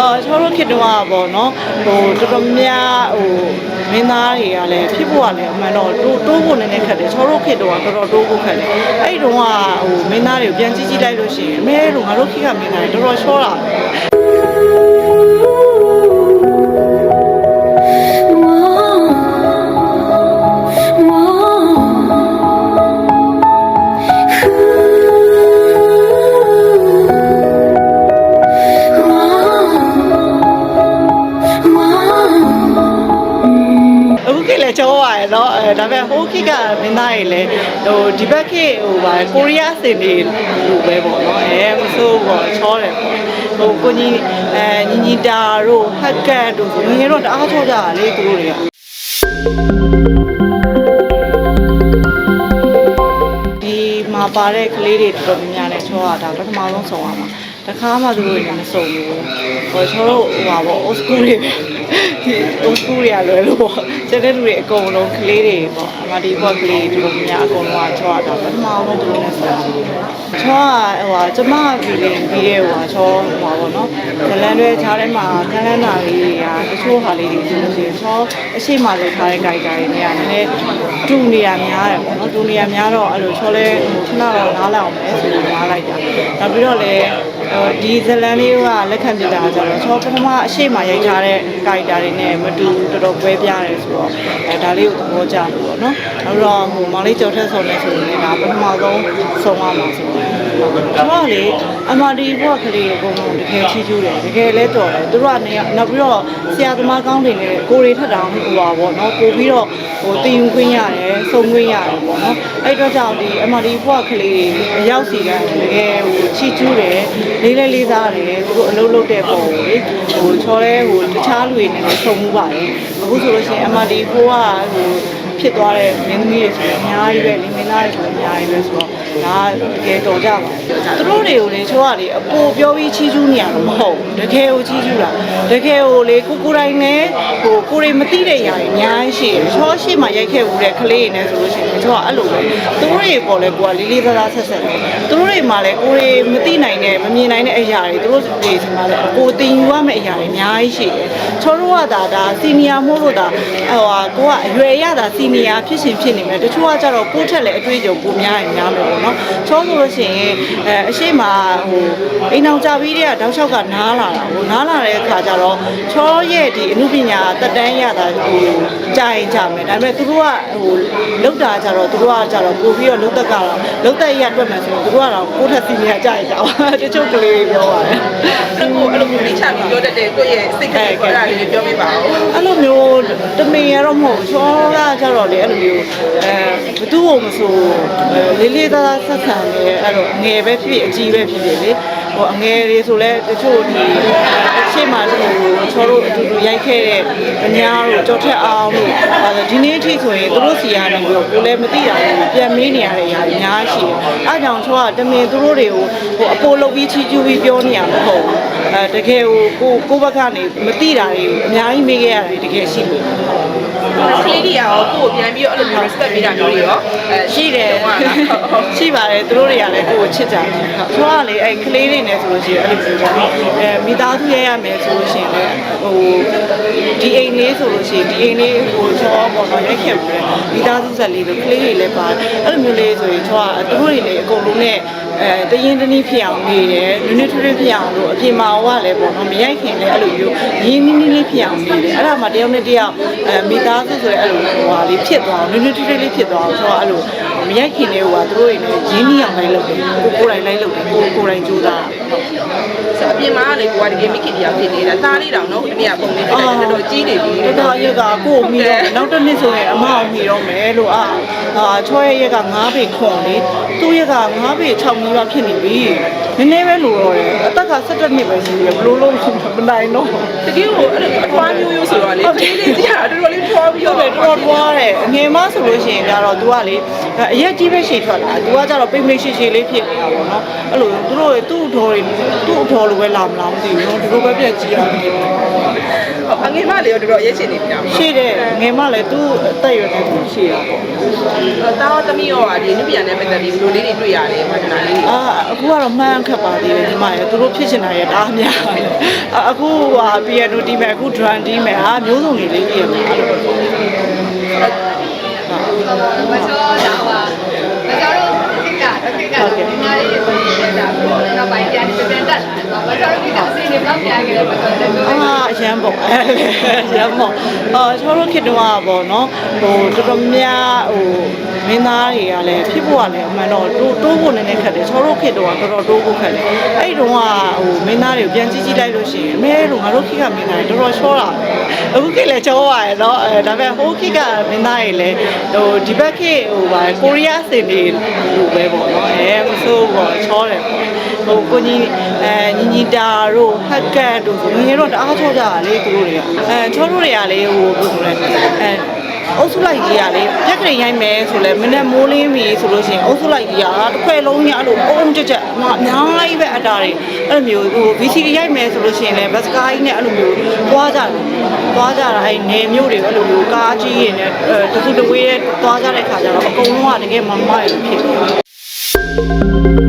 အော်ကျွန်တော်တို့ခေတ္တကပေါ့နော်ဟိုတော်တော်များဟိုမင်းသားတွေကလည်းဖြစ်ဖို့ကလည်းအမှန်တော့တိုးတိုးဖို့နည်းနည်းခက်တယ်ကျွန်တော်တို့ခေတ္တကတော်တော်တိုးဖို့ခက်တယ်အဲ့ဒီတော့ကဟိုမင်းသားတွေကိုပြန်ကြည့်ကြည့်လိုက်လို့ရှိရင်အမဲတို့ငါတို့ခေတ်ကမင်းသားတွေတော်တော်ချောတာ ပဲ အခုခေတ်လည်းကြောပါရဲ့เนาะအဲဒါပေမဲ့ဟိုခေတ်ကမင်းသားတွေလည်းဟိုဒီဘက်ခေတ်ဟိုပါကိုရီးယားစင်တွေလိုပဲပေါ့เนาะအဲမဆိုးပေါ့ချောတယ်ပေါ့ဟိုကိုကြီးအဲညီညီတာတို့ဟက်ကတ်တို့ဆိုငယ်ငယ်တော့တအားချောကြတာလေသူတို့တွေကဒီမှာပါတဲ့ကလေးတွေတော်တော်များများနဲ့ချောရတာပထမဆုံးဆောင်ရမှာ တခါမှသူတို့တွေမစုံဘူးဟိုချောတို့ဟိုပါပေါ့ old school တွေပဲဒီ old school တွေကလွယ်လို့ပေါ့ကျန်တဲ့လူတွေအကုန်လုံးကလေးတွေပေါ့အမဒီဘောကလေးတွေတော်တော်များများအကုန်လုံးကချောရတာပထမဆုံးသူတို့နဲ့ဆောင်ချောကဟိုဟာကျမဗီလင်ပြီးတဲ့ဟိုဟာချောဟိုပါပေါ့နော်ဇလန်တွေခြားထဲမှာခန်းလန်းနာလေးတွေကတချို့ဟာလေးတွေဆိုလို့ရှိရင်ချောအရှိမလောက်ထားတဲ့ guide တွေနဲ့ကနည်းနည်းတူနေရများတယ်ပေါ့နော်တူနေရများတော့အဲ့လိုချောလဲဟိုခဏတော့နားလောက်မယ်ဆိုလို့နားလိုက်တာနောက်ပြီးတော့လည်းဟိုဒီဇလန်လေးကလက်ခံပြတာကြတော့ချောပထမအရှိမရိုက်ထားတဲ့ guide တွေနဲ့မတူတော်တော်ပွဲပြရတယ်ဆိုတော့အဲဒါလေးကိုသဘောကျလို့ပေါ့နော်နောက်တော့ဟိုမောင်လေးကျော်ထက်ဆောင်နေဆိုရင်လည်းဒါပထမဆုံးဆုံးသွားမှာဆိုတော့ကျွန်တော်လေအမဒီဘွားကလေးကိုအကုန်လုံးတကယ်ချီးကျူးတယ်တကယ်လဲတော်တယ်သူတို့ကနေနောက်ပြီးတော့ဆရာသမားကောင်းတွေနဲ့ကိုရီထက်တောင်ဟိုပါပေါ့နော်ပို့ပြီးတော့ဟိုတင်ယူခွင့်ရတယ်စုံခွင့်ရတယ်ပေါ့နော်အဲ့တော့ကြောင့်ဒီအမဒီဘွားကလေးအရောက်စီကတကယ်ဟိုချီးကျူးတယ် လေးလေးလေးစားတယ်သူတို့အလုပ်လုပ်တဲ့ပုံကိုလေဟိုချောလဲဟိုတခြားလူတွေနဲ့လည်းစုံမှုပါတယ်အခုဆိုလို့ရှိရင်အမဒီဘွားကဟိုဖြစ်သွားတဲ့မင်းသမီးတွေဆိုရင်အများကြီးပဲလင်းမင်းသားတွေဆိုရင်အများကြီးပဲဆိုတော့ ဒါတကယ်တော်ကြပါသူတို့တွေကိုလေချိုးကလေအပိုပြောပြီးချီးကျူးနေရမှာမဟုတ်ဘူးတကယ်ကိုချီးကျူးတာတကယ်ကိုလေကိုကိုတိုင်းနဲ့ဟိုကိုတွေမသိတဲ့ຢာတွေအများကြီးရှိတယ်ချောရှိမှရိုက်ခဲ့ဦးတဲ့ကလေးတွေနဲ့ဆိုလို့ရှိရင်ချိုးကအဲ့လိုပဲသူတို့တွေပေါ်လေကိုကလေးလေးသားသားဆက်ဆက်တယ်သူတို့တွေမှလည်းကိုတွေမသိနိုင်တဲ့မမြင်နိုင်တဲ့အရာတွေသူတို့တွေဒီမှာလည်းကိုတင်ယူရမယ့်အရာတွေအများကြီးရှိတယ်ချောတို့ကဒါဒါစီနီယာမို့လို့ဒါဟိုဟာကိုကအရွယ်ရတာစီနီယာဖြစ်ရှင်ဖြစ်နေမယ်တချို့ကကြတော့ကိုယ့်ထက်လည်းအတွေ့အကြုံပိုများရင်များမယ်ပေါ့နော်ချောဆိုလို့ရှိရင်အဲအရှိမဟိုအိမ်အောင်ကြပြီးတဲ့ကတောက်လျှောက်ကနားလာတာဟိုနားလာတဲ့အခါကျတော့ချောရဲ့ဒီအမှုပညာတက်တန်းရတာဟိုကြာရင်ကြာမယ်ဒါပေမဲ့သူတို့ကဟိုလောက်တာကြတော့သူတို့ကကြတော့ပို့ပြီးတော့လုတ်တက်ကတော့လုတ်တက်ရအတွက်မှဆိုရင်သူတို့ကတော့ကိုယ့်ထက်စီနီယာကြာရင်ကြာပါတချို့ကလေးပြောပါတယ်အဲ့ကိုအဲ့လိုမျိုးလေးချပြီးပြောတတ်တဲ့ကိုယ့်ရဲ့စိတ်ကလေးကိုအဲ့ဒါလေးပြောပြပါဦးအဲ့လိုမျိုးတမင်ရတော့မဟုတ်ဘူးချောကကြတော့လေအဲ့လိုမျိုးအဲဘ သူ့ကိုမဆိုအဲလေးလေးသားသားဆက်ဆံနေအဲ့တော့ငယ်ပဲဖြစ်အကြီးပဲဖြစ်ဖြစ်လေဟိုအငယ်တွေဆိုလဲတချို့ဒီအရှိမှဟိုချောတို့အတူတူရိုက်ခဲ့တဲ့အများတို့ကြောက်ထက်အောင်လို့အဲဒါဒီနေ့အထိဆိုရင်သူတို့စီကနေပြီးတော့ကိုလည်းမသိတာဘူးပြန်မေးနေရတဲ့အရာအများရှိတယ်အဲကြောင့်ချောကတမင်သူတို့တွေကိုဟိုအပိုးလုပ်ပြီးချီးကျူးပြီးပြောနေရမှာမဟုတ်ဘူး အဲတကယ်ကိုကိုကိုဘက်ကနေမသိတာတွေအများကြီးမေးခဲ့ရတယ်တကယ်ရှိလို့ကလေးတွေရောကိုယ့်ကိုပြန်ပြီးတော့အဲ့လိုမျိုး respect ပေးတာမျိုးတွေရောအဲရှိတယ်ရှိပါတယ်သူတို့တွေကလည်းကိုယ်ကိုချစ်ကြတယ်။ဆိုတော့လေအဲ့ကလေးတွေနဲ့ဆိုလို့ရှိရင်အဲ့လိုမျိုးပေါ့။အဲမိသားစုရရမယ်ဆိုလို့ရှိရင်လည်းဟိုဒီအိမ်လေးဆိုလို့ရှိရင်ဒီအိမ်လေးဟိုချောပေါ့နော်ရိုက်ခဲ့ပြီးမိသားစုဆက်လေးလို့ကလေးတွေလည်းပါအဲ့လိုမျိုးလေးဆိုရင်ချောကသူတို့တွေလည်းအကုန်လုံးနဲ့အဲတရင်တနည်းဖြစ်အောင်နေတယ်နွေ့နွေ့ထွေးထွေးဖြစ်အောင်လို့အပြင်မှာဟောကလည်းပေါ့နော်မရိုက်ခင်လည်းအဲ့လိုမျိုးရင်းနှီးနှီးလေးဖြစ်အောင်နေတယ်အဲ့ဒါမှတယောက်နဲ့တယောက်အဲမိသားစုဆိုရဲအဲ့လိုဟိုဟာလေးဖြစ်သွားအောင်နွေ့နွေ့ထွေးထွေးလေးဖြစ်သွားအောင်ဆိုတော့အဲ့လိုမရိုက်ခင်လေးဟိုကသူတို့တွေလည်းရင်းနှီးအောင်လိုက်လုပ်တယ်ကိုကိုယ်တိုင်လိုက်လုပ်တယ်ကိုကိုယ်တိုင်ကြိုးစားဆိုအပြင်မှာလေကိုကတကယ်မိခင်တရားဖြစ်နေတာသားလေးတောင်နော်ဒီနေ့ကပုံလေးတက်တယ်တော်တော်ကြီးနေပြီတော်တော်ရက်ကကိုယ်မိတော့နောက်တစ်နှစ်ဆိုရင်အမအောင်မိတော့မယ်လို့အာဟာချောရဲ့ရက်က9ပေခွန်လေ သူ့ရက်က9ပေ6မိဘဖြစ်နေပြီနည်းနည်းပဲလိုတော့တယ်အသက်က17နှစ်ပဲရှိတယ်ဘလို့လို့မနိုင်တော့တကယ်ကိုအဲ့လိုအထွားမျိုးရိုးဆိုတော့လေကလေးလေးကြီးကတော်တော်လေးထွားပြီးပြောတော့တယ်တော်တော်တွားတယ်အငယ်မဆိုလို့ရှိရင်ကြတော့ तू ကလေအရက်ကြီးပဲရှည်ထွက်လာ तू ကကြတော့ပိတ်မိတ်ရှည်ရှည်လေးဖြစ်နေတာပေါ့နော်အဲ့လိုသူတို့သူ့အထော်တွေသူ့အထော်လိုပဲလာမလားမသိဘူးနော်ဒီလိုပဲပြက်ကြည့်ရမယ်အအငယ်မလေးရောတော်တော်ရေးချင်နေပြီလားရှိတယ်ငယ်မလည်းသူ့အသက်အရွယ်နဲ့သူရှိတာပေါ့တာဝသမီးရောဒီနုပြန်နဲ့ပတ်သက်ပြီးဘယ်လိုလေးတွေတွေ့ရတယ်ဝါသနာလေးတွေအာအခုကတော့မှန်းခက်ပါသေးတယ်ဒီမှာရသူတို့ဖြစ်ချင်တာရတားများအာအခုဟာပီယနိုတီးမယ်အခုဒရမ်တီးမယ်ဟာမျိုးစုံတွေလေးတည်ရမယ်အဲ့လိုပေါ့မချောတော့ပါမချောတော့ခိကခိကဒီမှာလေးကိုတက်တာပေါ့နောက်ပိုင်းပြန်ပြန်တက်လာတော့မချောတော့ခိကစီနေတော့ပြန်ခဲ့တယ်မချောတော့အာအရန်ပေါ့အဲရန်ပေါ့အာကျွန်တော်တို့ခေတ္တကပေါ့နော်ဟိုတော်တော်များဟို မင်းသားတွေကလည်းဖြစ်ဖို့ကလည်းအမှန်တော့တိုးတိုးဖို့နည်းနည်းခက်တယ်ကျွန်တော်တို့ခေတ္တကတော်တော်တိုးဖို့ခက်တယ်အဲ့ဒီတော့ကဟိုမင်းသားတွေကိုပြန်ကြည့်ကြည့်လိုက်လို့ရှိရင်အမေတို့ငါတို့ခေတ်ကမင်းသားတွေတော်တော်ရှောတာအခုခေတ်လည်းချောပါရဲ့နော်အဲဒါပေမဲ့ဟိုခေတ်ကမင်းသားတွေလည်းဟိုဒီဘက်ခေတ်ဟိုပါကိုရီးယားစင်တွေလိုပဲပေါ့နော်အဲမဆိုးပေါ့ချောတယ်ပေါ့ဟိုကိုကြီးအဲညီညီတာတို့ဟက်ကတ်တို့ဆိုငယ်တော့တအားချောကြတာလေသူတို့တွေကအဲချောတို့တွေကလေဟိုဘယ်လိုလဲအဲ အုပ်စုလိုက်ကြီးကလေပြက်ကလေးရိုက်မယ်ဆိုလဲမနေ့မိုးလင်းပြီဆိုလို့ရှိရင်အုပ်စုလိုက်ကြီးကတစ်ခွဲလုံးကြီးအဲ့လိုအုံကြက်ကြက်အများကြီးပဲအတားတွေအဲ့လိုမျိုးဟို VC ရိုက်မယ်ဆိုလို့ရှိရင်လည်းဘတ်စကားကြီးနဲ့အဲ့လိုမျိုးသွားကြတယ်သွားကြတာအဲ့နေမျိုးတွေအဲ့လိုမျိုးကားကြီးတွေနဲ့တခုတဝေးသွားကြတဲ့ခါကျတော့အကုန်လုံးကတကယ်မမရဖြစ်တယ်